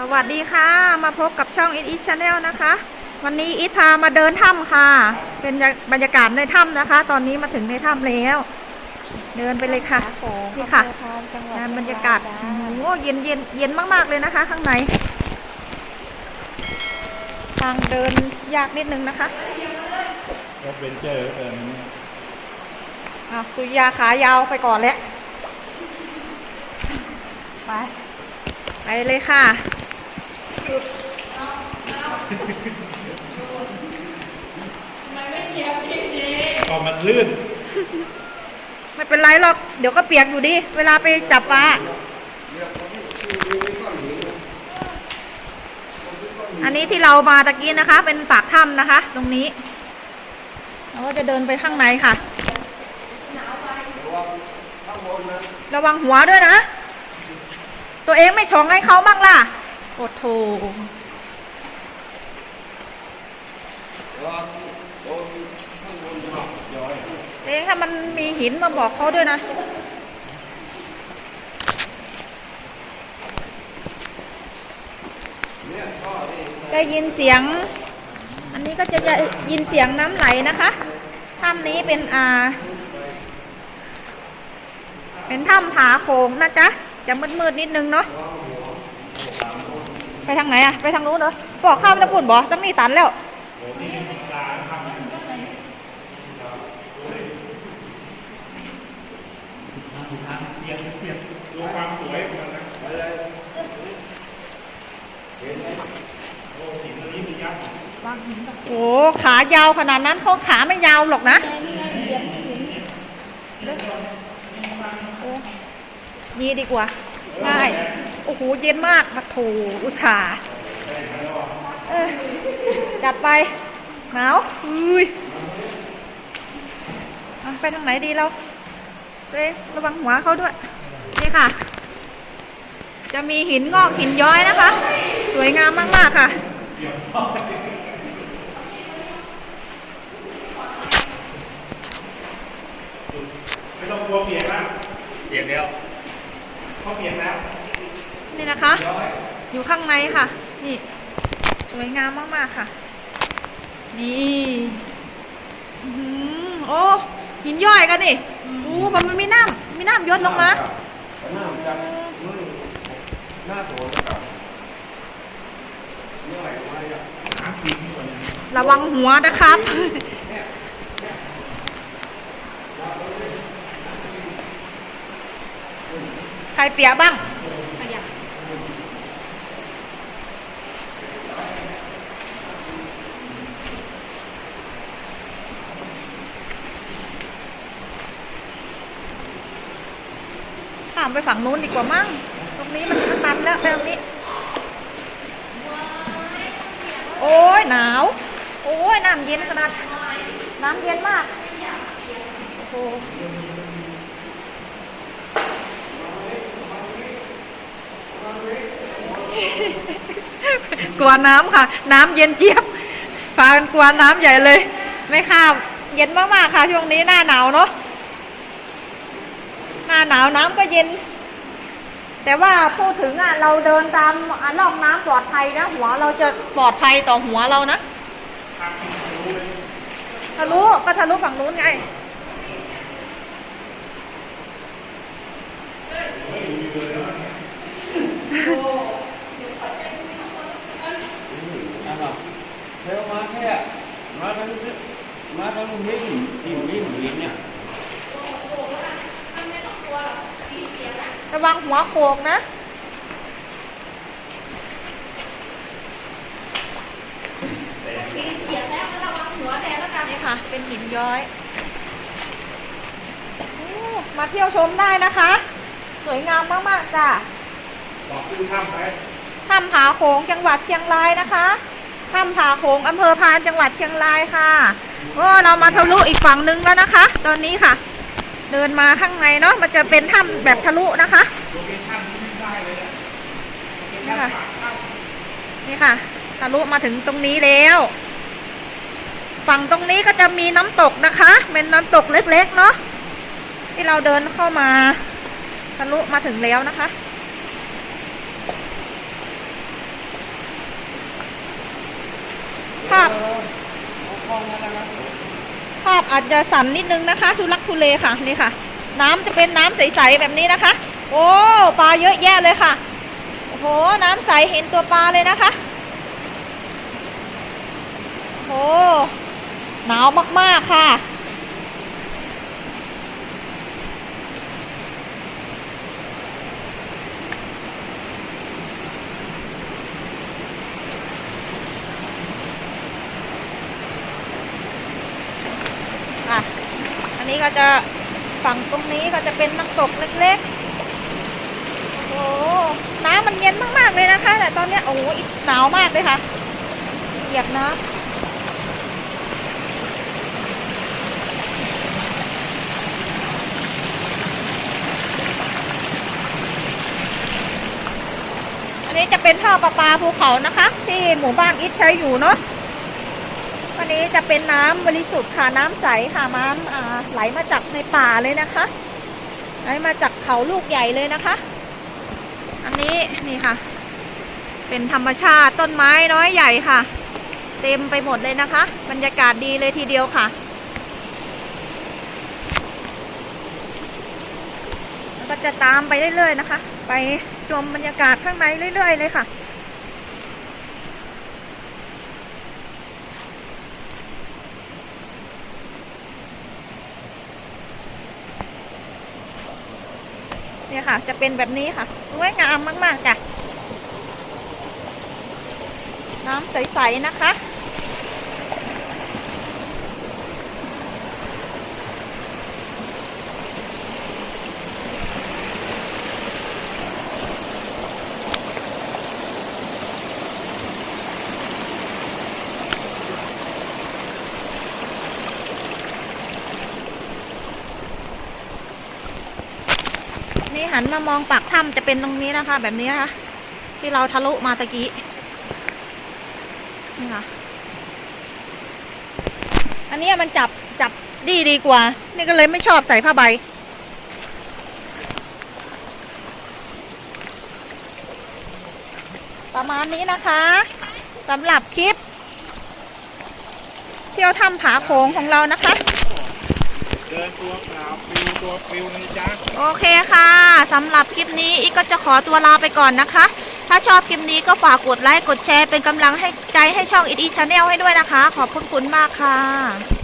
สวัสดีค่ะ มาพบกับช่อง It It Channel นะคะ วันนี้อิทพามาเดินถ้ำค่ะ เป็นบรรยากาศในถ้ำนะคะ ตอนนี้มาถึงในถ้ำแล้ว เดินไปเลยค่ะของนี่อำเภค่ะอพานจังหวัดงานเชีบรงรยารากาศยจ้าโอ้โหเย็นเย็นเย็นมากๆเลยนะคะ ข้างในทางเดินยากนิดนึงนะคะรถเบนเจอร์เอออะสุริยาขายาวไปก่อนแล้วไป ไปเลยค่ะพอมันลื่น ไม่เป็นไรหรอก เดี๋ยวก็เปียกอยู่ดีเวลาไปจับปลา อันนี้ที่เรามาตะกี้นะคะ เป็นปากถ้ำนะคะ ตรงนี้ เราก็จะเดินไปข้างในค่ะ ระวังหัวด้วยนะ ตัวเองไม่ชงให้เขาบ้างล่ะ โอ้โถเองถ้ามันมีหินมาบอกเขาด้วยนะได้ยินเสียง อันนี้ก็จะจะยินเสียงน้ำไหลนะคะถ้ำนี้เป็นอ่า เป็นถ้ำผาโขงนะจ๊ะ จะมืดๆนิดนึงเนาะไปทางไหนอะไปทางนู้นเหรอบอกข้ามจะพูดบ่ต้องมีตันแล้วดูความสวยของมันนะโอ้หินอันนี้มียักษ์โอ้ขายาวขนาดนั้นเขาขาไม่ยาวหรอกนะโอ้ นี่ดีกว่า ง่าย โอ้โห เย็นมากมาโถอุชาจัดไป หนาวอุ้ยไปทางไหนดีเราเองระวังหัวเขาด้วย นี่ค่ะ จะมีหินงอกหินย้อยนะคะ สวยงามมาก ๆ ค่ะไม่ต้องกลัวเปียกแล้วเปียกแล้ว เขาเปียกแล้วนี่นะคะ อยู่ข้างในค่ะ นี่ สวยงามมาก ๆ ค่ะ นี่อื้อหือโอ้หินย่อยกันนี่โอ้มันมันมีน้ำมีน้ำยศลงมาหน้าจังหน้าโถนะครับเมื่อไหร่ว่าจะหาปีกนี่ก่อนนะระวังหัวนะครับ ครเปียบ้างข้ามไปฝั่งนู้นดีกว่ามั้ง ตรงนี้มันมันตันแล้วไปตรงนี้ โอ้ยหนาว โอ้ยน้ำเย็นขนาด น้ำเย็นมาก โอ้โห กลัวน้ำค่ะ น้ำเย็นเจี๊ยบฟากันกลัวน้ำใหญ่เลย ไม่ข้ามเย็นมากๆค่ะ ช่วงนี้หน้าหนาวเนาะหน้าหนาวน้ำก็เย็น แต่ว่าพูดถึงอะเราเดินตามอะร่องน้ำปลอดภัยนะหัวเราจะปลอดภัยต่อหัวเรานะทะลุก็ทะลุฝั่งนู้นไง นะครับเทวมาแค่มาทั้ง มาทั้งหินหินหินหินเนี่ยระวังหัวโขกนะนี่ค่ะ เป็นหินย้อยโอ้มาเที่ยวชมได้นะคะ สวยงามมาก ๆ จ้ะบอกขึ้นถ้ำไปถ้ำผาโขงจังหวัดเชียงรายนะคะถ้ำผาโขงอำเภอพานจังหวัดเชียงรายค่ะ โอ้เรามาทะลุอีกฝั่งนึงแล้วนะคะ ตอนนี้ค่ะ เดินมาข้างในเนาะมันจะเป็นถ้ำแบบทะลุนะคะนี่ค่ะนี่ค่ะทะลุมาถึงตรงนี้แล้ว ฝั่งตรงนี้ก็จะมีน้ำตกนะคะ เป็นน้ำตกเล็กๆเนาะที่เราเดินเข้ามาทะลุมาถึงแล้วนะคะ ภาพ ภาพอาจจะสั่นนิดนึงนะคะทุลักทุเลค่ะนี่ค่ะ น้ำจะเป็นน้ำใสๆแบบนี้นะคะ โอ้ปลาเยอะแยะเลยค่ะโอ้โหน้ำใสเห็นตัวปลาเลยนะคะโอ้หนาวมากๆค่ะ อะ อันนี้ ก็จะฝั่งตรงนี้ก็จะเป็นน้ำตกเล็กๆ โอ้โหน้ำมันเย็นมากๆเลยนะคะ แต่ตอนนี้โอ้โหอีกหนาวมากเลยค่ะเหยียบน้ำอันนี้จะเป็นท่อประปาภูเขานะคะ ที่หมู่บ้านอิทใช้อยู่เนาะ วันนี้จะเป็นน้ำบริสุทธิ์ค่ะน้ำใสค่ะน้ำอ่าไหลมาจากในป่าเลยนะคะไหลมาจากเขาลูกใหญ่เลยนะคะ อันนี้นี่ค่ะ เป็นธรรมชาติต้นไม้น้อยใหญ่ค่ะ เต็มไปหมดเลยนะคะ บรรยากาศดีเลยทีเดียวค่ะก็จะตามไปเรื่อยๆนะคะ ไปชมบรรยากาศข้างในเรื่อยๆเลยค่ะ เนี่ยค่ะ จะเป็นแบบนี้ค่ะ สวยงามมาก ๆ จ้ะ น้ำใส ๆ นะคะ นี่หันมามองปากถ้ำจะเป็นตรงนี้นะคะ แบบนี้นะคะที่เราทะลุมาตะกี้นี่ค่ะอันนี้มันจับจับดีดีกว่า นี่ก็เลยไม่ชอบใส่ผ้าใบ ประมาณนี้นะคะสำหรับคลิป เที่ยวถ้ำผาโขงของเรานะคะ เดินตัวเปล่าปิวตัวปิวนะจ๊ะโอเคค่ะสำหรับคลิปนี้อีกก็จะขอตัวลาไปก่อนนะคะ ถ้าชอบคลิปนี้ก็ฝากกดไลค์กดแชร์เป็นกำลังให้ใจให้ช่องอีดีชาแนลให้ด้วยนะคะ ขอบคุณคุณมากค่ะ